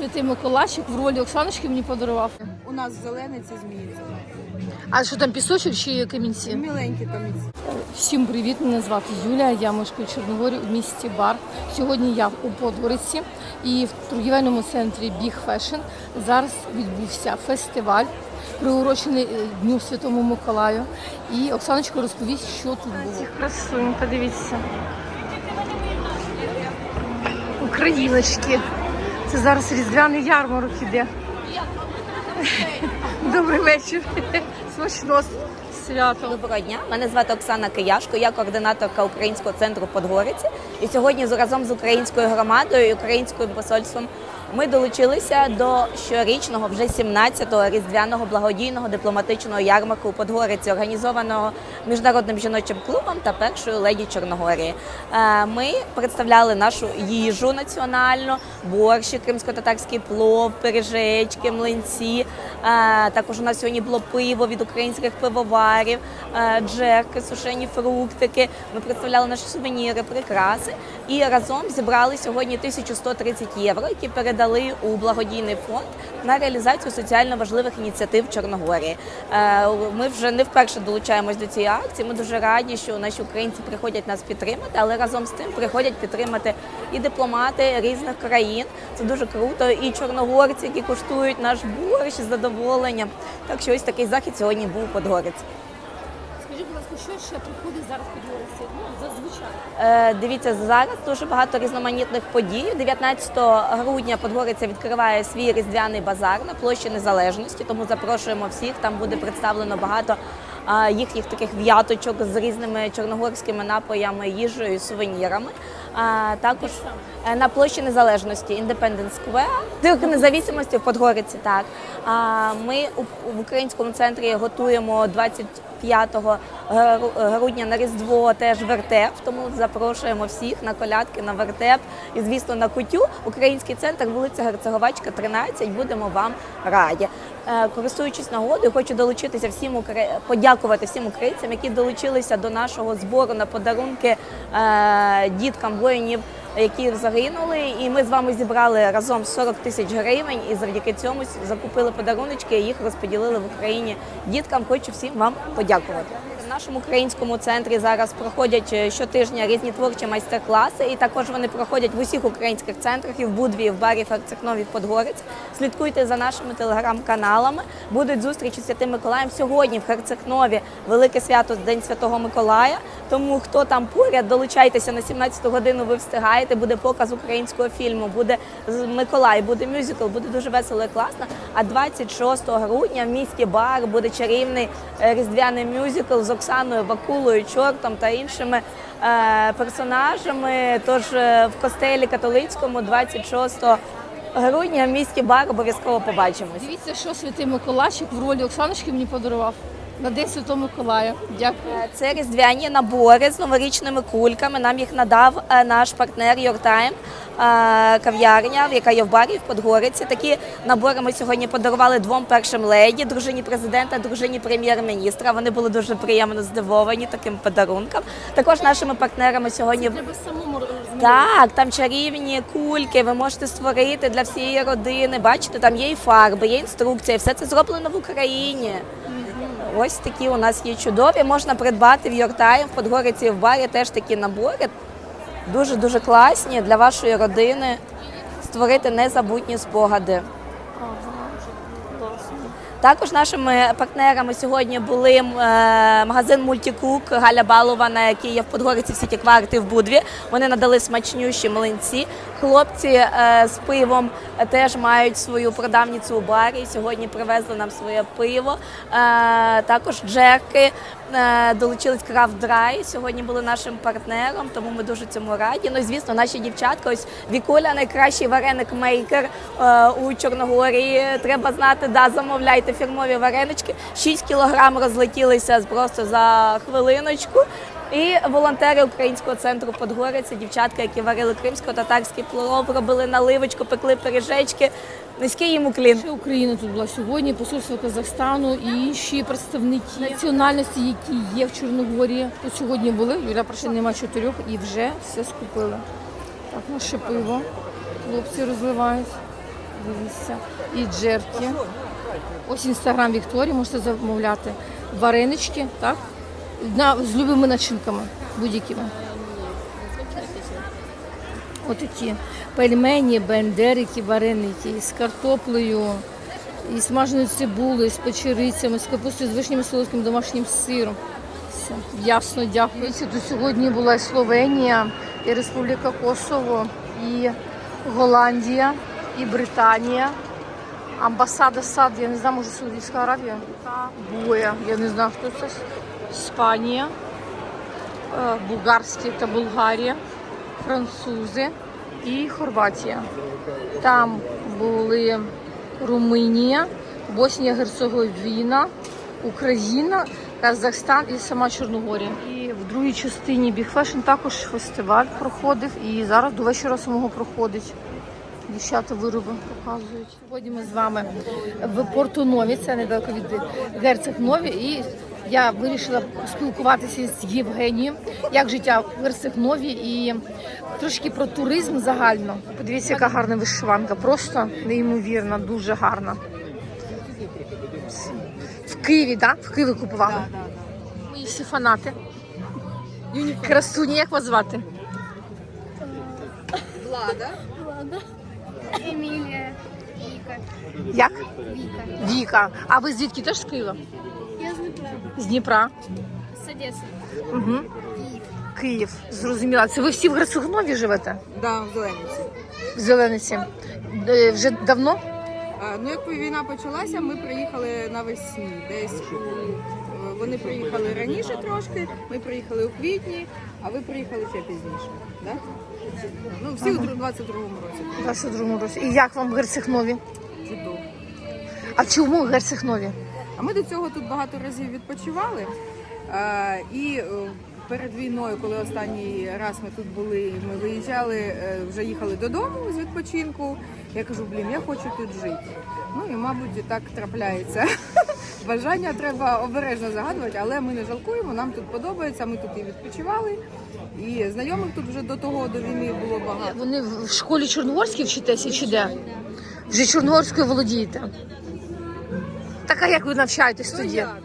Святий Миколайчик в ролі Оксаночки мені подарував. У нас зелений це зміється. А що там пісочок чи камінці? Міленькі камінці. Всім привіт! Мене звати Юлія. Я мешкаю в Чорногорі у місті Бар. Сьогодні я у Подгориці і в торгівельному центрі Big Fashion зараз відбувся фестиваль, приурочений е, Дню Святому Миколаю. І Оксаночка розповість, що тут було. Красунь, подивіться. Україночки. Це зараз різдвяний ярмарок іде. Добрий вечір. Смачно свято. Доброго дня. Мене звати Оксана Кияшко, я координаторка Українського центру Подгориці. І сьогодні з- разом з українською громадою і українським посольством ми долучилися до щорічного вже 17-го різдвяного благодійного дипломатичного ярмарку у Подгориці, організованого міжнародним жіночим клубом та першою леді Чорногорії. Е, Ми представляли нашу їжу національну, борщі, кримсько-татарський плов, пиріжечки, млинці. Е, Також у нас сьогодні було пиво від українських пивоварів, е, джерки, сушені фруктики. Ми представляли наші сувеніри, прикраси і разом зібрали сьогодні 1130 євро, які передали у благодійний фонд на реалізацію соціально важливих ініціатив Чорногорії. Е, Ми вже не вперше долучаємось до цієї акції. Ми дуже раді, що наші українці приходять нас підтримати, але разом з тим приходять підтримати і дипломати різних країн. Це дуже круто. І чорногорці, які куштують наш борщ з задоволенням. Так що ось такий захід сьогодні був у Подгориці що ще приходить зараз під Ну, зазвичай. Е, дивіться, зараз дуже багато різноманітних подій. 19 грудня Подгориця відкриває свій різдвяний базар на площі Незалежності, тому запрошуємо всіх. Там буде представлено багато е, їхніх таких в'яточок з різними чорногорськими напоями, їжею, сувенірами. А, також е, на площі Незалежності Independence Square, Тих незалежності в Подгориці. Так а, ми в українському центрі готуємо 20 5 грудня на Різдво теж вертеп. Тому запрошуємо всіх на колядки, на вертеп. І звісно, на кутю український центр, вулиця Герцеговачка, 13. Будемо вам раді. Е, користуючись нагодою, хочу долучитися всім украї... подякувати всім українцям, які долучилися до нашого збору на подарунки е, діткам воїнів. Які загинули, і ми з вами зібрали разом 40 тисяч гривень, і завдяки цьому закупили подаруночки, і їх розподілили в Україні діткам. Хочу всім вам подякувати. В нашому українському центрі зараз проходять е, щотижня різні творчі майстер-класи, і також вони проходять в усіх українських центрах і в Будві, і в барі Ферцехнові в Подгорець. Слідкуйте за нашими телеграм-каналами. Будуть зустрічі з Святим Миколаєм сьогодні в Херцехнові. Велике свято День Святого Миколая. Тому хто там поряд, долучайтеся на 17 годину. Ви встигаєте. Буде показ українського фільму, буде Миколай, буде мюзикл, буде дуже весело і класно. А 26 грудня в місті Бар буде чарівний е, різдвяний мюзикл з Оксаною Вакулою, Чортом та іншими е, персонажами. Тож е, в костелі католицькому 26 грудня в місті Бар обов'язково побачимось. Дивіться, що Святий Миколайчик в ролі Оксаночки мені подарував на День Святого Миколая. Дякую. Е, Це різдвяні набори з новорічними кульками. Нам їх надав е, наш партнер Йортайм кав'ярня, яка є в барі в Подгориці. Такі набори ми сьогодні подарували двом першим леді, дружині президента, дружині прем'єр-міністра. Вони були дуже приємно здивовані таким подарунком. Також нашими партнерами сьогодні Треба самому розуміти. так, там чарівні кульки, ви можете створити для всієї родини. Бачите, там є і фарби, є інструкція, все це зроблено в Україні. Ось такі у нас є чудові. Можна придбати в Йортайм, в Подгориці в барі теж такі набори. Дуже дуже класні для вашої родини. Створити незабутні спогади. Також нашими партнерами сьогодні були е, магазин Мультикук Галя Балована, який є в Подгориці в сіті кварти в Будві. Вони надали смачнющі млинці. Хлопці е, з пивом теж мають свою продавницю у барі. Сьогодні привезли нам своє пиво. Е, також джерки е, долучились Крафт Драй. Сьогодні були нашим партнером, тому ми дуже цьому раді. Ну звісно, наші дівчатка, ось Вікуля, найкращий вареник-мейкер у Чорногорії. Треба знати, да, замовляйте фірмові варенички. 6 кілограм розлетілися просто за хвилиночку. І волонтери українського центру Подгориця, дівчатка, які варили кримсько-татарський плов, робили наливочку, пекли пиріжечки. Низький їм уклін. Ще Україна тут була сьогодні, посольство Казахстану і інші представники національності, які є в Чорногорії. Тут сьогодні були. Юля прийшли нема чотирьох і вже все скупили. Так, наше пиво. Хлопці розливають. Дивіться. І джерки. Ось інстаграм Вікторії, можете замовляти. Варенички, так? На, з любими начинками, будь-якими. Отакі пельмені, бендерики, вареники з картоплею, і смаженою цибулею, з печерицями, з капустою, з вишнім солодким домашнім сиром. Все, ясно, дякую. Дивіться, Тут сьогодні була і Словенія, і Республіка Косово, і Голландія, і Британія. Амбасада САД, я не знаю, може Саудівська Аравія. Боя, я не знаю, хто це. Іспанія, е, Булгарські та Болгарія, французи і Хорватія. Там були Румунія, Боснія, Герцеговіна, Україна, Казахстан і сама Чорногорія. І в другій частині Big також фестиваль проходив і зараз до вечора самого проходить. Дівчата вироби показують. Сьогодні ми з вами в Порту Нові, це недалеко від Герцег Нові. І я вирішила спілкуватися з Євгенієм, як життя в Герцег Нові і трошки про туризм загально. Подивіться, яка гарна вишиванка, просто неймовірна, дуже гарна. В Києві, так? В Києві купували. Да, да, да. Мої всі фанати. Красуні, як вас звати? Влада. Емілія, Віка, Як? Віка. Віка. А ви звідки теж з Києва? Я з Дніпра. З Дніпра. З Одеси. Угу. Київ, зрозуміла. Це ви всі в Герцогнові живете? Да, в Зелениці. В Зелениці. Е, Вже давно? А, ну, як війна почалася, ми приїхали навесні. Десь у... е, вони приїхали раніше трошки, ми приїхали у квітні, а ви приїхали ще пізніше. Да? Ну, всі у 22-му році. У 22 році. І як вам в Герцогнові? Чудово. А чому в Герцогнові? А ми до цього тут багато разів відпочивали. І е, перед війною, коли останній раз ми тут були, ми виїжджали, е, вже їхали додому з відпочинку. Я кажу, блін, я хочу тут жити. Ну і мабуть так трапляється. Бажання треба обережно загадувати, але ми не жалкуємо, нам тут подобається, ми тут і відпочивали. І знайомих тут вже до того до війни було багато. Вони в школі Чорногорській вчитеся чи де? Вже Чорногорською володієте. Так а як ви навчаєтесь Ну тоді? як?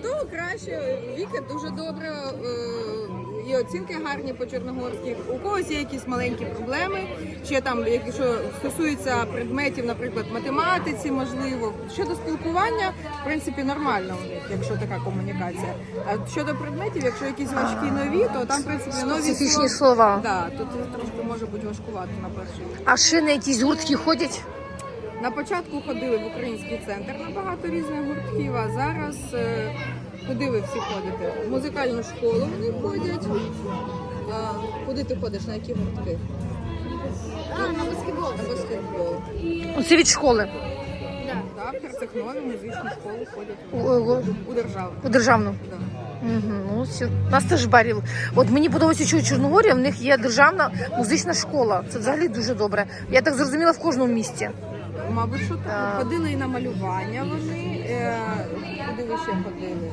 Хто краще? Віка дуже добре, е, і оцінки гарні по чорногорських. У когось є якісь маленькі проблеми, чи там, якщо стосується предметів, наприклад, математиці, можливо. Щодо спілкування, в принципі, нормально у них, якщо така комунікація. А щодо предметів, якщо якісь важкі нові, то там, в принципі, нові Специфічні слова. Да, тут трошки може бути важкувато на перший. А ще на якісь гуртки ходять? На початку ходили в український центр на багато різних гуртків, а зараз е, куди ви всі ходите? В музикальну школу вони ходять. А, куди ти ходиш? На які гуртки? А, на баскетбол. На баскетбол. Оце від школи. Да. Так, в Херцегнові музичну школу ходять У, у, у державну. Да. Угу, ну, все. Нас теж барів. От мені подобається, що у Чорногорії в них є державна музична школа. Це взагалі дуже добре. Я так зрозуміла в кожному місті. Мабуть, що так. Так. Ходили і на малювання вони. Е, куди ви ще ходили?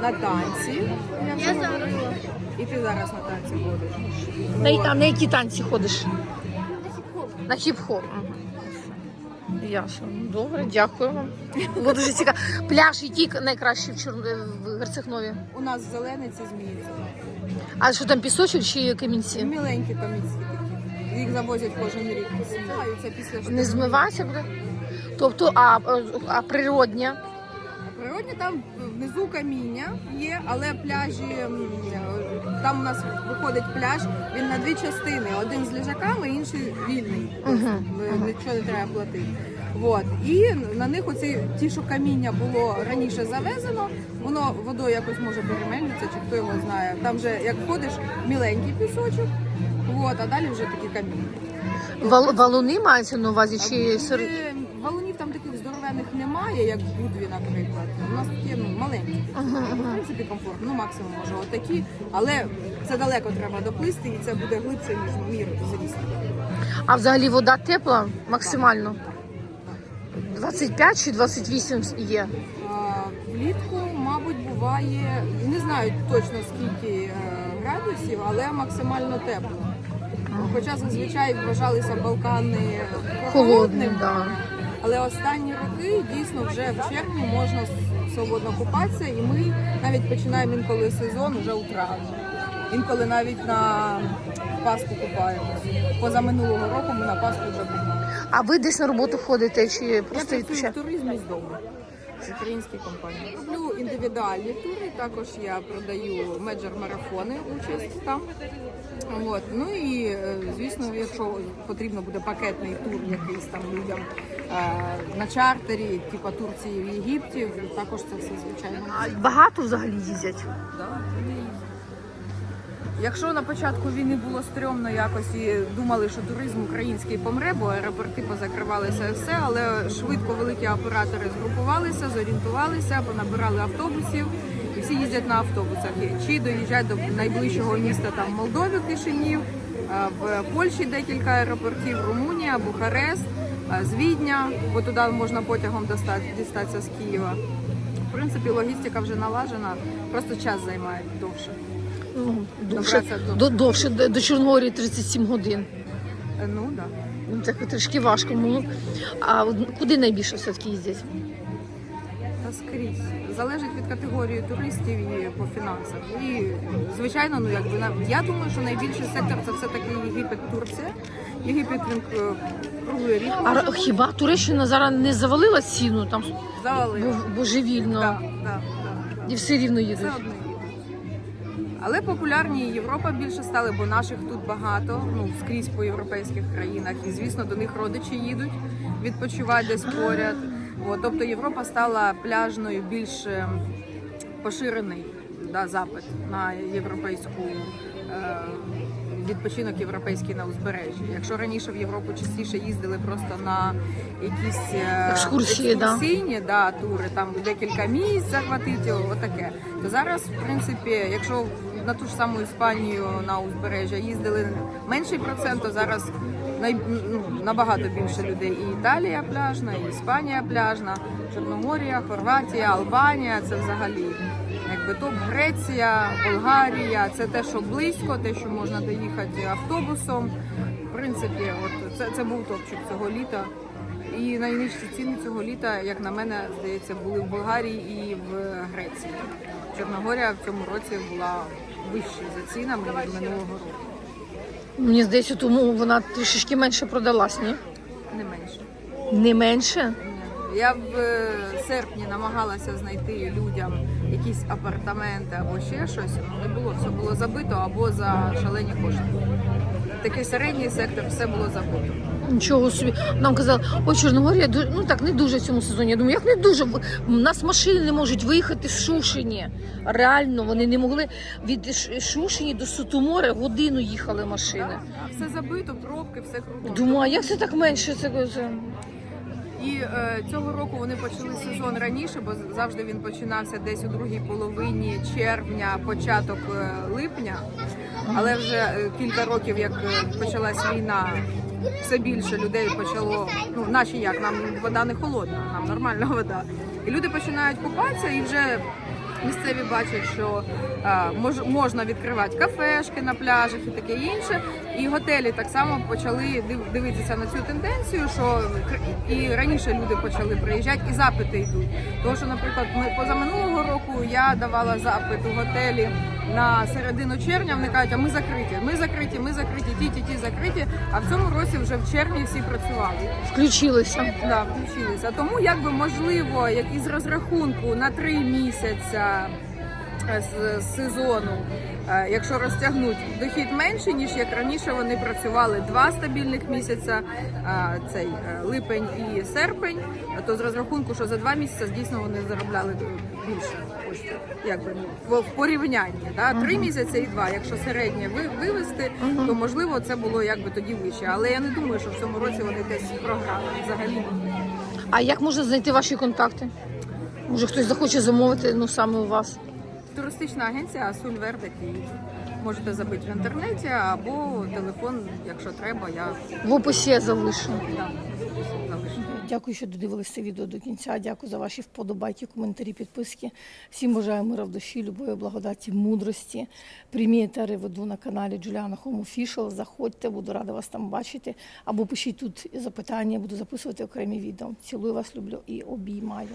На танці. Я вже Я говорила. зараз. І ти зараз на танці ходиш. На, а на які танці ходиш? На хіп-хоп. На хіп-хоп. Ясно. Добре, дякую вам. Було дуже цікаво. Пляж який найкращий в, Чор... в Герцегнові? У нас зелениці зміються. А що там пісочок чи камінці? Міленькі камінці. Їх завозять кожен рік. Змиваються після Не шторму. змивається буде? Тобто, а, а природня? Природні там внизу каміння є, але пляжі м, там у нас виходить пляж. Він на дві частини: один з лежаками, інший вільний. Ви- Нічого не треба платити. От. І на них оці ті, що каміння було раніше завезено, воно водою якось може перемельниться, чи хто його знає. Там вже як ходиш, міленький пісочок, от, а далі вже такі каміння. Вал, валуни мається на увазі чи сир... Валунів там таких здоровених немає, як в Будві, наприклад. У нас такі ну, маленькі. В принципі, комфортно, ну максимум може отакі, але це далеко треба доплисти і це буде глибше, ніж мір зріст. А взагалі вода тепла максимально? 25 чи 28 є? А, Влітку, мабуть, буває, не знаю точно скільки е, градусів, але максимально тепло. Хоча зазвичай вважалися Балкани Холодним, да. але останні роки дійсно вже в червні можна свободно купатися, і ми навіть починаємо інколи сезон вже у травні. Інколи навіть на Пасху купаємось. Поза минулого року ми на Пасху вже купали. А ви десь на роботу ходите чи Я просто працюю в туризмі з дому. З української компанії. Роблю індивідуальні тури, також я продаю меджор-марафони, участь там. От. Ну і е, звісно, якщо потрібно буде пакетний тур якийсь там людям е, на чартері, типу Турції в Єгипті, також це все звичайно. Багато взагалі їздять. Да. Якщо на початку війни було стрьомно якось і думали, що туризм український помре, бо аеропорти позакривалися і все, але швидко великі оператори згрупувалися, зорієнтувалися, понабирали автобусів і всі їздять на автобусах. Чи доїжджають до найближчого міста там в Молдові, Кишинів, е, в Польщі декілька аеропортів, Румунія, Бухарест, е, з Відня, бо туди можна потягом дістатися з Києва. В принципі, логістика вже налажена, просто час займає довше. Ну, довше, Добратися до- до, довше до, до Чорногорії 37 годин. Е, Ну так. Да. Ну, так трішки важко. Ну, а от куди найбільше все-таки їздять? Та скрізь. Залежить від категорії туристів і по фінансах. І звичайно, ну якби на я думаю, що найбільший сектор це все таки Єгипет, Турція. Єгипет він е, круглий рік А р- хіба Туреччина зараз не завалила ціну там завалив. бо- божевільно Так, так, так. і все рівно їдуть? Все одно їдуть. Але популярні і Європа більше стали, бо наших тут багато, ну скрізь по європейських країнах. І звісно, до них родичі їдуть відпочивати десь поряд. От, тобто Європа стала пляжною більш е, поширений да, запит на європейську е, відпочинок європейський на узбережжі. Якщо раніше в Європу частіше їздили просто на якісь е, Екскурсії, да. да, тури, там декілька місць захватити, отаке. То зараз, в принципі, якщо на ту ж саму Іспанію на узбережжя їздили менший процент, то зараз най, ну, набагато більше людей. І Італія пляжна, і Іспанія пляжна, Чорногорія, Хорватія, Албанія це взагалі. Якби топ Греція, Болгарія, це те, що близько, те, що можна доїхати автобусом. В принципі, от це, це був топчик цього літа. І найнижчі ціни цього літа, як на мене, здається, були в Болгарії і в Греції. Чорногорія в цьому році була вища за цінами від минулого року, Мені здається, тому вона трішечки менше продалась, ні? не менше. Не менше? Я в е, серпні намагалася знайти людям якісь апартаменти або ще щось. Ну не було, все було забито або за шалені кошти. Такий середній сектор, все було забито. Нічого собі. Нам казали, ой, Чорногорія ну так не дуже в цьому сезоні. Я думаю, як не дуже? У нас машини не можуть виїхати з Шушині. Реально, вони не могли від Ш- Шушині до Сутумори годину їхали машини. Все забито, пробки, все кругом. Думаю, а як це так менше? Це, це... І е, цього року вони почали сезон раніше, бо завжди він починався десь у другій половині червня, початок е, липня. Але вже е, кілька років, як е, почалась війна, все більше людей почало. Ну, наші як нам вода не холодна, нам нормальна вода. І люди починають купатися і вже. Місцеві бачать, що е, мож, можна відкривати кафешки на пляжах і таке інше. І готелі так само почали дивитися на цю тенденцію, що і раніше люди почали приїжджати, і запити йдуть. Тому що, наприклад, ми позаминулого року я давала запит у готелі на середину червня. Вони кажуть, а ми закриті, ми закриті, ми закриті, ті, ті, ті закриті. А в цьому році вже в червні всі працювали. Включилися. Да, включилися. Тому якби можливо, як із розрахунку на три місяця з сезону, якщо розтягнуть дохід менший, ніж як раніше вони працювали два стабільних місяця, е, цей е, липень і серпень, то з розрахунку, що за два місяці дійсно вони заробляли більше коштів. Якби в, порівнянні, да? три місяці і два. Якщо середнє ви, вивести, то можливо це було якби тоді вище. Але я не думаю, що в цьому році вони десь програли взагалі. А як можна знайти ваші контакти? Може хтось захоче замовити ну саме у вас? Туристична агенція Асуль Верде Київ. Можете забити в інтернеті або телефон, якщо треба, я В описі я залишу. залишу. Дякую, що додивилися відео до кінця. Дякую за ваші вподобайки, коментарі, підписки. Всім бажаю мира в душі, любові, благодаті, мудрості. Примієте веду на каналі Juliana Home Official. Заходьте, буду рада вас там бачити. Або пишіть тут запитання, буду записувати окремі відео. Цілую вас, люблю і обіймаю.